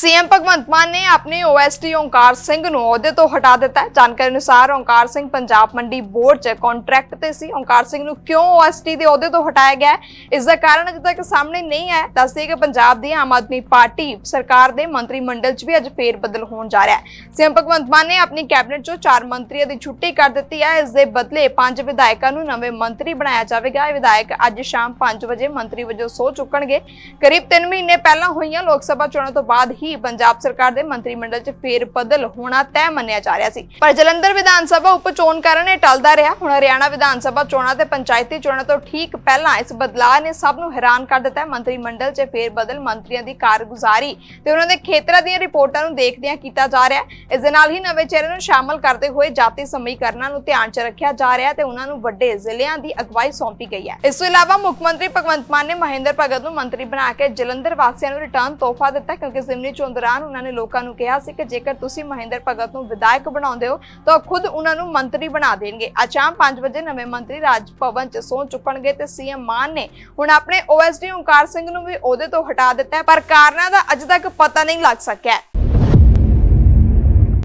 CM Bhagwant Mann ਨੇ ਆਪਣੇ OST Onkar Singh ਨੂੰ ਅਹੁਦੇ ਤੋਂ ਹਟਾ ਦਿੱਤਾ ਹੈ। ਜਾਣਕਾਰੀ ਅਨੁਸਾਰ ਓਂਕਾਰ ਸਿੰਘ ਪੰਜਾਬ ਮੰਡੀ ਬੋਰਡ 'ਚ ਕੰਟਰੈਕਟ ਤੇ ਸੀ। ਓਂਕਾਰ ਸਿੰਘ ਨੂੰ ਕਿਉਂ ਓਐਸਟੀ ਦੇ ਅਹੁਦੇ ਤੋਂ ਹਟਾਇਆ ਗਿਆ ਹੈ? ਇਸ ਦਾ ਕਾਰਨ ਅਜੇ ਤੱਕ ਸਾਹਮਣੇ ਨਹੀਂ ਆਇਆ। ਦੱਸਦੇ ਕਿ ਪੰਜਾਬ ਦੀ ਆਮ ਆਦਮੀ ਪਾਰਟੀ ਸਰਕਾਰ ਦੇ ਮੰਤਰੀ ਮੰਡਲ 'ਚ ਵੀ ਅੱਜ ਫੇਰ ਬਦਲ ਹੋਣ ਜਾ ਰਿਹਾ ਹੈ। ਸੀਐਮ ਭਗਵੰਤ ਮਾਨ ਨੇ ਆਪਣੀ ਕੈਬਨਿਟ 'ਚੋਂ ਚਾਰ ਮੰਤਰੀਆਂ ਦੀ ਛੁੱਟੀ ਕਰ ਦਿੱਤੀ ਹੈ। ਇਸ ਦੇ ਬਦਲੇ ਪੰਜ ਵਿਧਾਇਕਾਂ ਨੂੰ ਨਵੇਂ ਮੰਤਰੀ ਬਣਾਇਆ ਜਾਵੇਗਾ। ਇਹ ਵਿਧਾਇਕ ਅੱਜ ਸ਼ਾਮ 5 ਵਜੇ ਮੰਤਰੀ ਵਜੋਂ ਸਹੁੰ ਚੁੱਕਣਗੇ। ਕਰੀਬ 3 ਮਹੀਨੇ ਪਹਿਲਾਂ ਹੋਈਆਂ ਲੋਕ ਸਭਾ ਚੋਣਾਂ ਤੋਂ ਬਾਅਦ ਹੀ ਪੰਜਾਬ ਸਰਕਾਰ ਦੇ ਮੰਤਰੀ ਮੰਡਲ 'ਚ ਫੇਰ ਬਦਲ ਹੋਣਾ ਤੈਅ ਮੰਨਿਆ ਜਾ ਰਿਹਾ ਸੀ। ਪਰ ਜਲੰਧਰ ਵਿਧਾਨ ਸਭਾ ਉਪ ਚੋਣ ਕਾਰਨ ਇਹ ਟਲਦਾ ਰਿਹਾ। ਹੁਣ ਹਰਿਆਣਾ ਵਿਧਾਨ ਸਭਾ ਚੋਣਾਂ ਤੇ ਪੰਚਾਇਤੀ ਚੋਣਾਂ ਤੋਂ ਠੀਕ ਪਹਿਲਾਂ ਇਸ ਬਦਲਾਅ ਨੇ ਸਭ ਨੂੰ ਹੈਰਾਨ ਕਰ ਦਿੱਤਾ। ਹੈ ਮੰਤਰੀ ਮੰਡਲ 'ਚ ਫੇਰ ਬਦਲ ਮੰਤਰੀਆਂ ਦੀ ਕਾਰਗੁਜ਼ਾਰੀ ਤੇ ਉਹਨਾਂ ਦੇ ਖੇਤਰਾਂ ਦੀਆਂ ਰਿਪੋਰਟਾਂ ਨੂੰ ਦੇਖਦਿਆਂ ਕੀਤਾ ਜਾ ਰਿਹਾ ਹੈ। ਇਸ ਦੇ ਨਾਲ ਹੀ ਨਵੇਂ ਚਿਹਰੇ ਨੂੰ ਸ਼ਾਮਲ ਕਰਦੇ ਹੋਏ ਜਾਤੀ ਸਮੀਕਰਨਾਂ ਨੂੰ ਧਿਆਨ 'ਚ ਰੱਖਿਆ ਜਾ ਰਿਹਾ ਹੈ ਤੇ ਉਹਨਾਂ ਨੂੰ ਵੱਡੇ ਜ਼ਿਲ੍ਹਿਆਂ ਦੀ ਅਗਵਾਈ ਸੌਂਪੀ ਗਈ ਹੈ। ਇਸ ਤੋਂ ਇਲਾਵਾ ਮੁੱਖ ਮੰਤਰੀ ਭਗਵੰਤ ਮਾਨ ਨੇ ਮਹਿੰਦਰ ਭਗਤ ਨੂੰ ਮੰਤਰੀ ਬਣਾ ਕੇ ਜਲੰਧਰ ਵਾਸੀਆਂ ਨੂੰ ਰਿਟਰਨ ਤੋਹਫਾ ਦਿੱਤਾ ਕਿਉਂਕਿ ਜ਼ਿਮਨੀ ਚੋਣ ਦੌਰਾਨ ਉਹਨਾਂ ਨੇ ਲੋਕਾਂ ਨੂੰ ਕਿਹਾ ਸੀ ਕਿ ਜੇਕਰ ਤੁਸੀਂ ਮਹਿੰਦਰ ਭਗਤ ਨੂੰ ਵਿਧਾਇਕ ਬਣਾਉਂਦੇ ਹੋ, ਤਾਂ ਉਹ ਖੁਦ ਉਹਨਾਂ ਨੂੰ ਮੰਤਰੀ ਬਣਾ ਦੇਣਗੇ। ਅੱਜ ਸ਼ਾਮ 5 ਵਜੇ ਨਵੇਂ ਮੰਤਰੀ ਰਾਜ ਭਵਨ 'ਚ ਸਹੁੰ ਚੁੱਕਣਗੇ ਤੇ ਸੀਐਮ ਮਾਨ ਨੇ ਹੁਣ ਆਪਣੇ ਓਐਸਡੀ ਓਂਕਾਰ ਸਿੰਘ ਨੂੰ ਵੀ ਅਹੁਦੇ ਤੋਂ ਹਟਾ ਦਿੱਤਾ ਪਰ ਕਾਰਨਾਂ ਦਾ ਅਜੇ ਤੱਕ ਪਤਾ ਨਹੀਂ ਲੱਗ ਸਕਿਆ